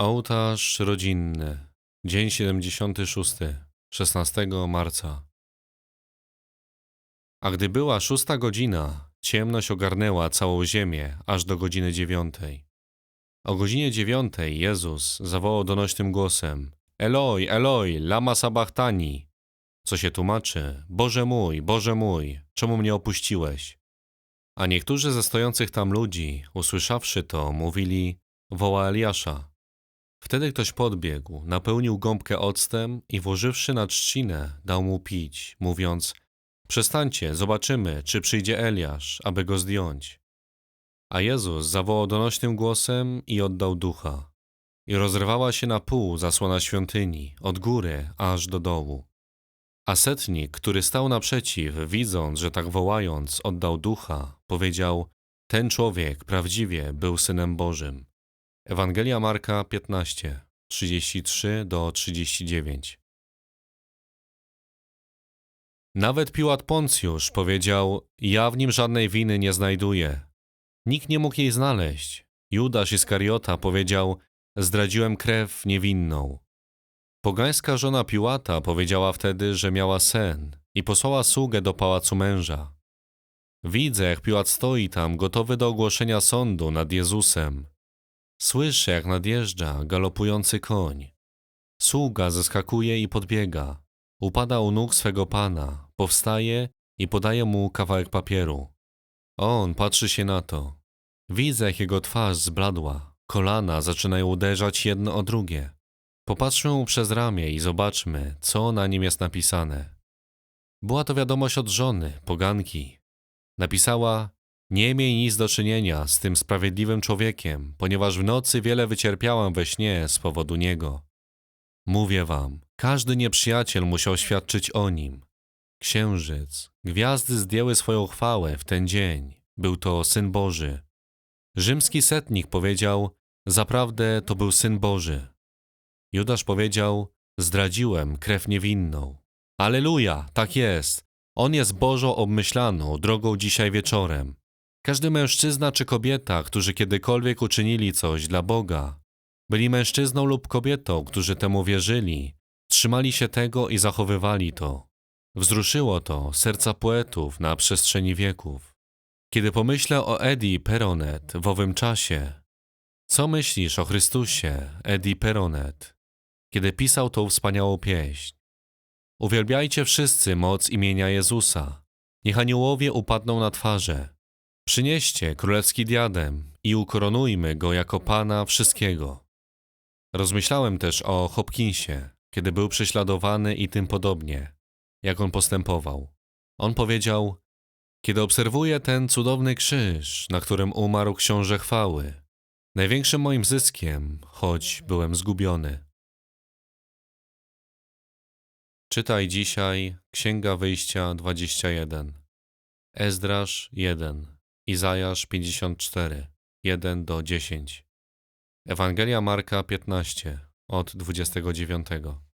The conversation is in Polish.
Ołtarz rodzinny. Dzień 76. 16 marca. A gdy była szósta godzina, ciemność ogarnęła całą ziemię aż do godziny dziewiątej. O godzinie dziewiątej Jezus zawołał donośnym głosem Eloi, Eloi, lama sabachthani, co się tłumaczy Boże mój, Boże mój, czemu mnie opuściłeś? A niektórzy ze stojących tam ludzi, usłyszawszy to, mówili woła Eliasza. Wtedy ktoś podbiegł, napełnił gąbkę octem i włożywszy na trzcinę, dał mu pić, mówiąc Przestańcie, zobaczymy, czy przyjdzie Eliasz, aby go zdjąć. A Jezus zawołał donośnym głosem i oddał ducha. I rozrywała się na pół zasłona świątyni, od góry aż do dołu. A setnik, który stał naprzeciw, widząc, że tak wołając oddał ducha, powiedział: Ten człowiek prawdziwie był synem Bożym. Ewangelia Marka 15, 33 do 39. Nawet Piłat Poncjusz powiedział: Ja w nim żadnej winy nie znajduję. Nikt nie mógł jej znaleźć. Judasz Iskariota powiedział: Zdradziłem krew niewinną. Pogańska żona Piłata powiedziała wtedy, że miała sen i posłała sługę do pałacu męża. Widzę, jak Piłat stoi tam, gotowy do ogłoszenia sądu nad Jezusem. Słyszę, jak nadjeżdża galopujący koń. Sługa zeskakuje i podbiega. Upada u nóg swego pana, powstaje i podaje mu kawałek papieru. On patrzy się na to. Widzę, jak jego twarz zbladła. Kolana zaczynają uderzać jedno o drugie. Popatrzmy przez ramię i zobaczmy, co na nim jest napisane. Była to wiadomość od żony, poganki. Napisała: Nie miej nic do czynienia z tym sprawiedliwym człowiekiem, ponieważ w nocy wiele wycierpiałam we śnie z powodu niego. Mówię wam, każdy nieprzyjaciel musiał świadczyć o nim. Księżyc, gwiazdy zdjęły swoją chwałę w ten dzień. Był to syn Boży. Rzymski setnik powiedział: Zaprawdę to był syn Boży. Judasz powiedział: Zdradziłem krew niewinną. Aleluja, tak jest. On jest Bożą obmyślaną drogą dzisiaj wieczorem. Każdy mężczyzna czy kobieta, którzy kiedykolwiek uczynili coś dla Boga, byli mężczyzną lub kobietą, którzy temu wierzyli, trzymali się tego i zachowywali to. Wzruszyło to serca poetów na przestrzeni wieków. Kiedy pomyślę o Eddie Peronet w owym czasie, co myślisz o Chrystusie, Eddie Peronet, kiedy pisał tą wspaniałą pieśń? Uwielbiajcie wszyscy moc imienia Jezusa. Niech aniołowie upadną na twarze. Przynieście królewski diadem i ukoronujmy go jako Pana wszystkiego. Rozmyślałem też o Hopkinsie, kiedy był prześladowany i tym podobnie, jak on postępował. On powiedział: Kiedy obserwuję ten cudowny krzyż, na którym umarł książę chwały, największym moim zyskiem, choć byłem zgubiony. Czytaj dzisiaj Księga Wyjścia 21, Ezdrasz 1, Izajasz 54, 1 do 10, Ewangelia Marka 15, od 29.